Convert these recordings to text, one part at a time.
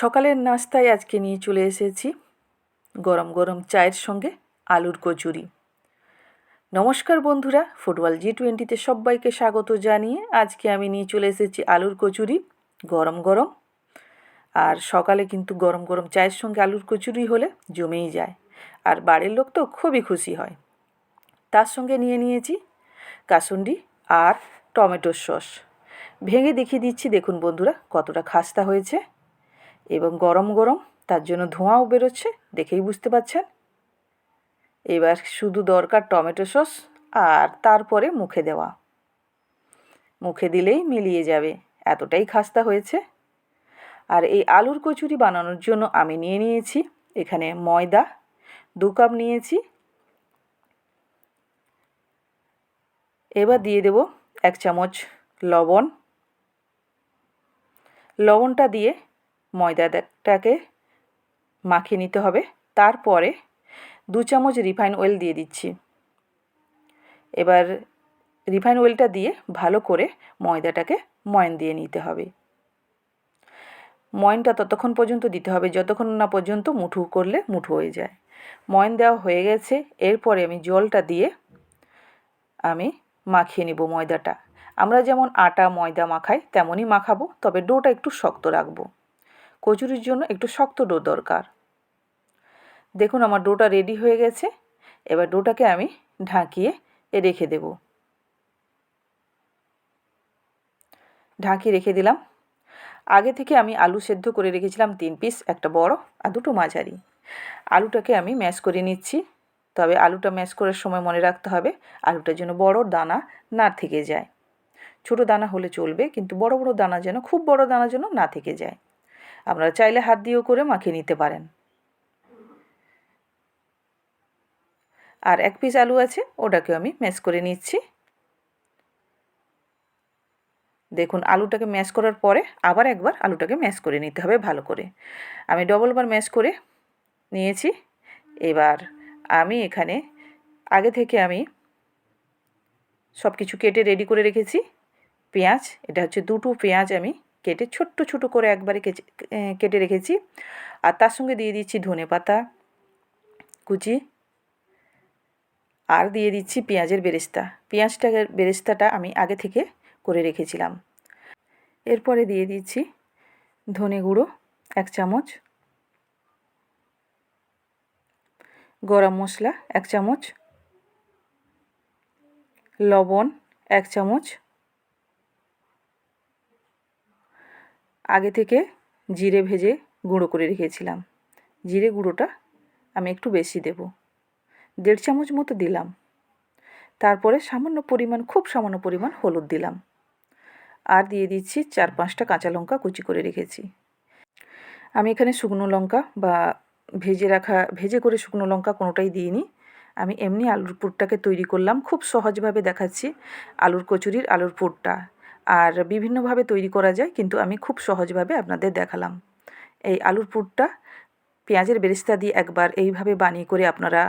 সকালের নাস্তায় আজকে নিয়ে চলে এসেছি গরম গরম চায়ের সঙ্গে আলুর কচুরি। নমস্কার বন্ধুরা, ফুটবল জি টোয়েন্টিতে সবাইকে স্বাগত জানিয়ে আজকে আমি নিয়ে চলে এসেছি আলুর কচুরি, গরম গরম। আর সকালে কিন্তু গরম গরম চায়ের সঙ্গে আলুর কচুরি হলে জমেই যায়। আর বাড়ির লোক তো খুবই খুশি হয়। তার সঙ্গে নিয়ে নিয়েছি কাসুন্ডি আর টমেটোর সস। ভেঙে দেখিয়ে দিচ্ছি, দেখুন বন্ধুরা, কতটা খাস্তা হয়েছে। এবং গরম গরম তার জন্য ধোঁয়াও বেরোচ্ছে, দেখেই বুঝতে পারছেন? এবার শুধু দরকার টমেটো সস আর তারপরে মুখে দেওয়া। মুখে দিলেই মিলিয়ে যাবে, এতটাই খাস্তা হয়েছে। আর এই আলুর কচুরি বানানোর জন্য আমি নিয়ে নিয়েছি, এখানে ময়দা, দু কাপ নিয়েছি। এবার দিয়ে দেব এক চামচ লবণ। লবণটা দিয়ে ময়দাটাকে মাখিয়ে নিতে হবে। তারপরে দু চামচ রিফাইন অয়েল দিয়ে দিচ্ছি। এবার রিফাইন অয়েলটা দিয়ে ভালো করে ময়দাটাকে ময়ন দিয়ে নিতে হবে। ময়নটা ততক্ষণ পর্যন্ত দিতে হবে। যতক্ষণ না পর্যন্ত মুঠু করলে মুঠু হয়ে যায়। ময়ন দেওয়া হয়ে গেছে। এরপরে আমি জলটা দিয়ে আমি মাখিয়ে নিব ময়দাটা। আমরা যেমন আটা, ময়দা মাখাই, তেমনই মাখাবো। তবে ডোটা একটু শক্ত রাখব। কচুরির জন্য একটু শক্ত ডো দরকার। দেখুন আমার ডোটা রেডি হয়ে গেছে। এবার ডোটাকে আমি ঢাকিয়ে রেখে দেব। ঢাকিয়ে রেখে দিলাম। আগে থেকে আমি আলু সেদ্ধ করে রেখেছিলাম তিন পিস, একটা বড় আর দুটো মাঝারি। আলুটাকে আমি ম্যাশ করে নিচ্ছি। তবে আলুটা ম্যাশ করার সময় মনে রাখতে হবে আলুটার জন্য বড় দানা না থেকে যায়। ছোট দানা হলে চলবে, কিন্তু বড় বড় দানা যেন, খুব বড় দানা যেন না থেকে যায়। আপনারা চাইলে হাত দিয়েও করে মাখিয়ে নিতে পারেন। আর এক পিস আলু আছে ওটাকে আমি ম্যাশ করে নিচ্ছি। দেখুন, আলুটাকে ম্যাশ করার পরে আবার একবার আলুটাকে ম্যাশ করে নিতে হবে ভালো করে। আমি ডবলবার ম্যাশ করে নিয়েছি। এবার আমি এখানে আগে থেকে আমি সব কিছু কেটে রেডি করে রেখেছি। পেঁয়াজ, এটা হচ্ছে দুটো পেঁয়াজ আমি কেটে ছোট্ট ছোট করে একবারে কেটে রেখেছি। আর তার সঙ্গে দিয়ে দিচ্ছি ধনে পাতা কুচি। আর দিয়ে দিচ্ছি পেঁয়াজের বেরেস্তা। পেঁয়াজটা, বেরেস্তাটা আমি আগে থেকে করে রেখেছিলাম। এরপরে দিয়ে দিচ্ছি ধনে গুঁড়ো এক চামচ। গরম মশলা এক চামচ। লবণ এক চামচ। আগে থেকে জিরে ভেজে গুঁড়ো করে রেখেছিলাম। জিরে গুঁড়োটা আমি একটু বেশি দেব। দেড় চামচ মতো দিলাম। তারপরে সামান্য পরিমাণ, খুব সামান্য পরিমাণ হলুদ দিলাম। আর দিয়ে দিচ্ছি চার পাঁচটা কাঁচা লঙ্কা কুচি করে রেখেছি। আমি এখানে শুকনো লঙ্কা বা ভেজে রাখা, ভেজে করে শুকনো লঙ্কা কোনোটাই দিইনি। আমি এমনি আলুর পুরটাকে তৈরি করলাম। খুব সহজভাবে দেখাচ্ছি আলুর কচুরির আলুর পুরটা। আর বিভিন্নভাবে তৈরি করা যায়, কিন্তু আমি খুব সহজভাবে আপনাদের দেখালাম। এই আলুর পুরটা পেঁয়াজের বেরেস্তা দিয়ে একবার এইভাবে বানিয়ে করে আপনারা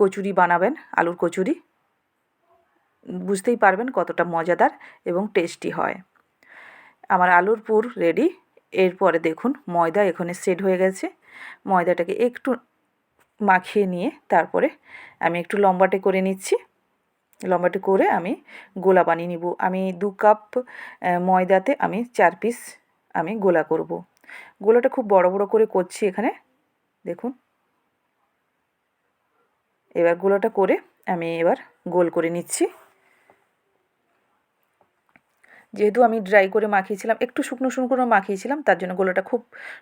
কচুরি বানাবেন, আলুর কচুরি। বুঝতেই পারবেন কতটা মজাদার এবং টেস্টি হয়। আমার আলুর পুর রেডি। এরপরে দেখুন, ময়দা এখানে সেট হয়ে গেছে। ময়দাটাকে একটু মাখিয়ে নিয়ে তারপরে আমি একটু লম্বাটে করে নিচ্ছি। লম্বাটে করে আমি গোলা বানিয়ে নিব। আমি দু কাপ ময়দাতে আমি চার পিস আমি গোলা করব। গোলাটা খুব বড় বড় করে করছি এখানে। দেখুন। এবার গোলাটা করে আমি এবার গোল করে নিচ্ছি। যেহেতু আমি ড্রাই করে মাখিয়েছিলাম, একটু শুকনো শুকনো করে মাখিয়েছিলাম, তার জন্য গোলাটা খুব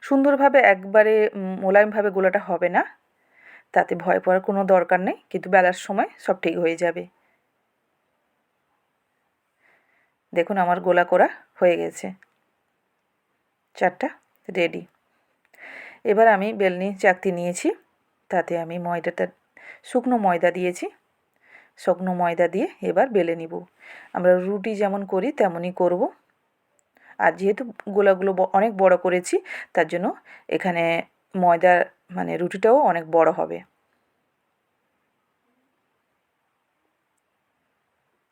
সুন্দরভাবে একবারে মোলায়েমভাবে গোলাটা হবে না। তাতে ভয় পড়ার কোনো দরকার নেই, কিন্তু বেলার সময় সব ঠিক হয়ে যাবে। দেখুন আমার গোলা করা হয়ে গেছে। চারটা রেডি এবার আমি বেলনি চাকতি নিয়েছি, তাতে আমি ময়দাটা, শুকনো ময়দা দিয়েছি। শুকনো ময়দা দিয়ে এবার বেলে নিব। আমরা রুটি যেমন করি তেমনই করব। আর যেহেতু গোলাগুলো অনেক বড় করেছি, তার জন্য এখানে ময়দা মানে রুটিটাও অনেক বড় হবে।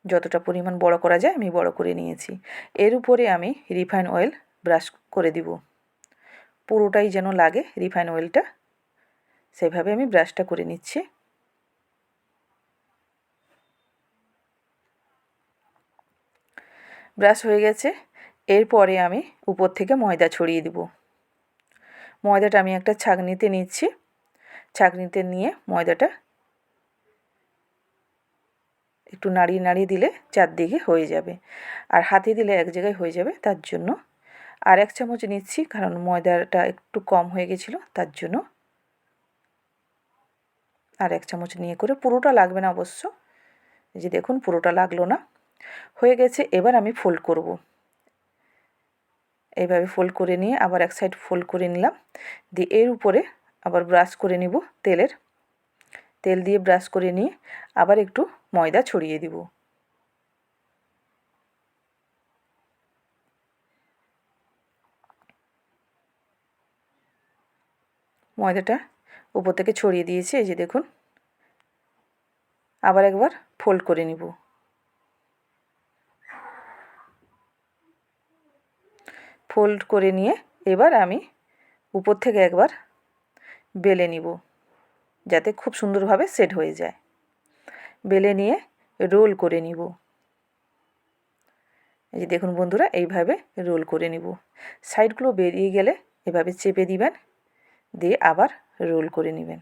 যতটা পরিমাণ বড় করা যায় আমি বড় করে নিয়েছি। এর উপরে আমি রিফাইন অয়েল ব্রাশ করে দিব। পুরোটাই যেন লাগে রিফাইন অয়েলটা, সেভাবে আমি ব্রাশটা করে নিচ্ছি। ব্রাশ হয়ে গেছে। এরপরে আমি উপর থেকে ময়দা ছড়িয়ে দিব। ময়দাটা আমি একটা ছাঁকনিতে নিচ্ছি। ছাঁকনিতে নিয়ে ময়দাটা একটু নাড়িয়ে নাড়িয়ে দিলে চারদিকে হয়ে যাবে। আর হাতে দিলে এক জায়গায় হয়ে যাবে তার জন্য। আর এক চামচ নিচ্ছি কারণ ময়দাটা একটু কম হয়ে গেছিল তার জন্য। আর এক চামচ নিয়ে করে পুরোটা লাগবে না অবশ্য। যে দেখুন পুরোটা লাগল না। হয়ে গেছে, এবার আমি ফোল্ড করব। এইভাবে ফোল্ড করে নিয়ে আবার এক সাইড ফোল্ড করে নিলাম। দিয়ে এর উপরে আবার ব্রাশ করে নিব তেলের। তেল দিয়ে ব্রাশ করে নিয়ে আবার একটু ময়দা ছড়িয়ে দিব। ময়দাটা উপর থেকে ছড়িয়ে দিয়েছি, এই যে দেখুন। আবার একবার ফোল্ড করে নিব। ফোল্ড করে নিয়ে এবার আমি উপর থেকে একবার বেলে নিব। যাতে খুব সুন্দরভাবে সেট হয়ে যায়। বেলে নিয়ে রোল করে নিব। এই যে দেখুন বন্ধুরা, এইভাবে রোল করে নিব। সাইডগুলো বেরিয়ে গেলে এভাবে চেপে দিবেন, দিয়ে আবার রোল করে নেবেন।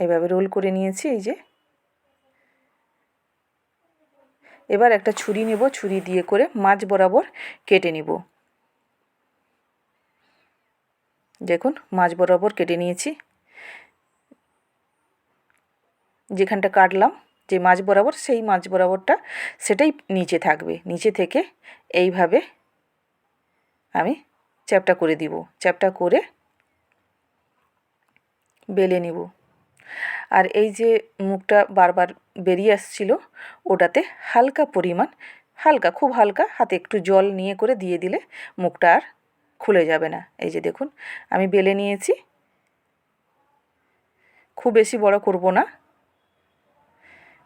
এভাবে রোল করে নিয়েছি, এই যে। এবার একটা ছুরি নেব, ছুরি দিয়ে করে মাছ বরাবর কেটে নিব। দেখুন, মাছ বরাবর কেটে নিয়েছি। যেখানটা কাটলাম, যে মাছ বরাবর, সেই মাছ বরাবরটা সেটাই নিচে থাকবে। নিচে থেকে এইভাবে আমি চ্যাপটা করে দিব। চ্যাপটা করে বেলে নিব। আর এই যে মুখটা বারবার বেরিয়ে আসছিল, ওটাতে হালকা পরিমাণ, হালকা, খুব হালকা, হাতে একটু জল নিয়ে করে দিয়ে দিলে মুখটা আর খুলে যাবে না। এই যে দেখুন, আমি বেলে নিয়েছি। খুব বেশি বড় করব না।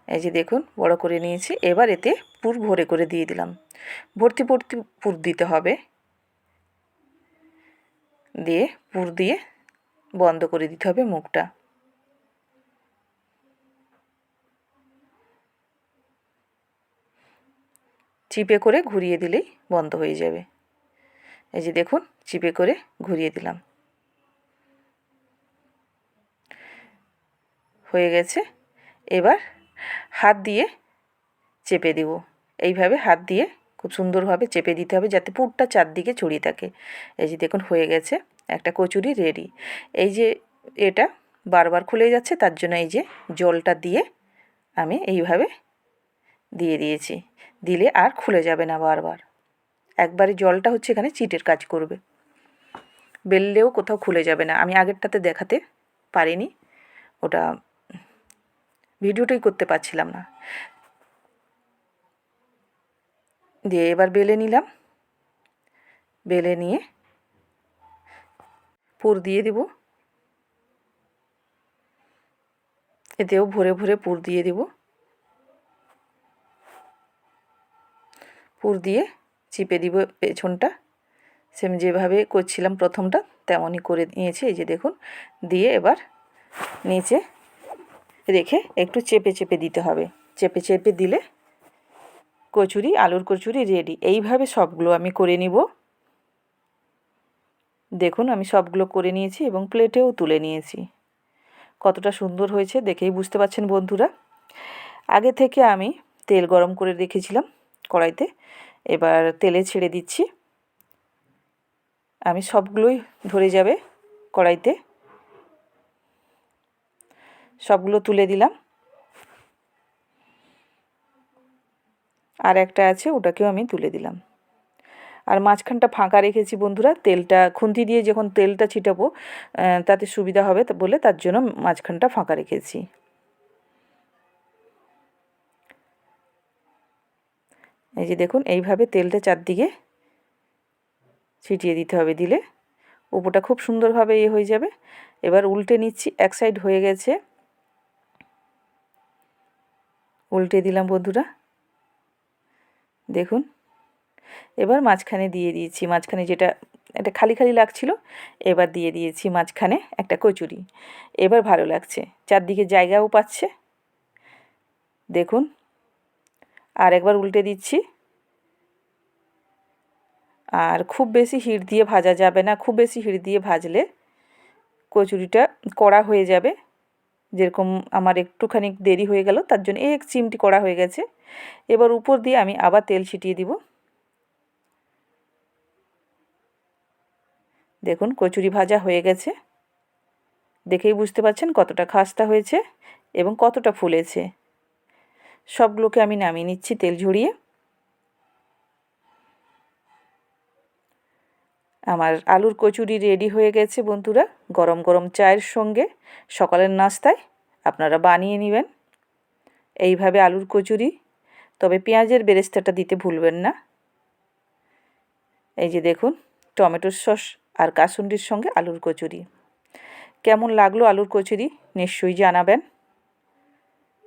এই যে দেখুন, বড় করে নিয়েছি। এবার এতে পুর ভরে করে দিয়ে দিলাম। ভর্তি ভর্তি পুর দিতে হবে। দিয়ে পুর দিয়ে বন্ধ করে দিতে হবে মুখটা। চিপে করে ঘুরিয়ে দিলেই বন্ধ হয়ে যাবে। এই যে দেখুন, চিপে করে ঘুরিয়ে দিলাম। হয়ে গেছে। এবার হাত দিয়ে চেপে দেব। এইভাবে হাত দিয়ে খুব সুন্দরভাবে চেপে দিতে হবে যাতে পুরটা চারদিকে ছড়িয়ে থাকে। এই যে দেখুন, হয়ে গেছে। একটা কচুরি রেডি। এই যে এটা বারবার খুলে যাচ্ছে, তার জন্য এই যে জলটা দিয়ে আমি এইভাবে দিয়ে দিয়েছি। দিলে আর খুলে যাবে না বারবার। একবারে জলটা হচ্ছে এখানে চিটের কাজ করবে। বেললেও কোথাও খুলে যাবে না। আমি আগেরটাতে দেখাতে পারিনি। ওটা ভিডিওটাই করতে পারছিলাম না। দিয়ে এবার বেলে নিলাম। বেলে নিয়ে পুর দিয়ে দিব। এতেও ভরে ভরে পুর দিয়ে দিব। পুর দিয়ে চিপে দিব পেছনটা। সেম যেভাবে করছিলাম প্রথমটা, তেমনই করে নিয়েছি। এই যে দেখুন, দিয়ে এবার নিচে রেখে একটু চেপে চেপে দিতে হবে। চেপে চেপে দিলে কচুরি, আলুর কচুরি রেডি এইভাবে সবগুলো আমি করে নিব। দেখুন, আমি সবগুলো করে নিয়েছি এবং প্লেটেও তুলে নিয়েছি। কতটা সুন্দর হয়েছে দেখেই বুঝতে পারছেন বন্ধুরা। আগে থেকে আমি তেল গরম করে রেখেছিলাম কড়াইতে। এবার তেলে ছেড়ে দিচ্ছি। আমি সবগুলোই ধরে যাবে কড়াইতে। সবগুলো তুলে দিলাম। আর একটা আছে, ওটাকেও আমি তুলে দিলাম। আর মাঝখানটা ফাঁকা রেখেছি বন্ধুরা, তেলটা, খুন্তি দিয়ে যখন তেলটা ছিটাবো তাতে সুবিধা হবে বলে তার জন্য মাঝখানটা ফাঁকা রেখেছি। এই যে দেখুন, এইভাবে তেলটা চারদিকে ছিটিয়ে দিতে হবে দিলে। উপরটা খুব সুন্দরভাবে ইয়ে হয়ে যাবে। এবার উল্টে নিচ্ছি, এক সাইড হয়ে গেছে। উল্টে দিলাম বন্ধুরা। দেখুন, এবার মাঝখানে দিয়ে দিয়েছি, মাঝখানে যেটা, এটা খালি খালি লাগছিল, এবার দিয়ে দিয়েছি মাঝখানে একটা কচুরি। এবার ভালো লাগছে, চারদিকে জায়গাও পাচ্ছে। দেখুন আর একবার উল্টে দিচ্ছি। আর খুব বেশি হিট দিয়ে ভাজা যাবে না, খুব বেশি হিট দিয়ে ভাজলে কচুরিটা কড়া হয়ে যাবে। যেরকম আমার একটুখানি দেরি হয়ে গেল, তার জন্য এক চিমটি কড়া হয়ে গেছে। এবার উপর দিয়ে আমি আবার তেল ছিটিয়ে দিব। দেখুন, কচুরি ভাজা হয়ে গেছে। দেখেই বুঝতে পারছেন কতটা খাস্তা হয়েছে এবং কতটা ফুলেছে। সবগুলোকে আমি নামিয়ে নিচ্ছি তেল ঝরিয়ে। আমার আলুর কচুরি রেডি হয়ে গেছে বন্ধুরা, গরম গরম চায়ের সঙ্গে, সকালের নাস্তায় আপনারা বানিয়ে নেবেন। এইভাবে আলুর কচুরি, তবে পেঁয়াজের বেরেস্তাটা দিতে ভুলবেন না। এই যে দেখুন, টমেটোর সস আর কাসুন্ডির সঙ্গে আলুর কচুরি। কেমন লাগল আলুর কচুরি, নিশ্চয়ই জানাবেন।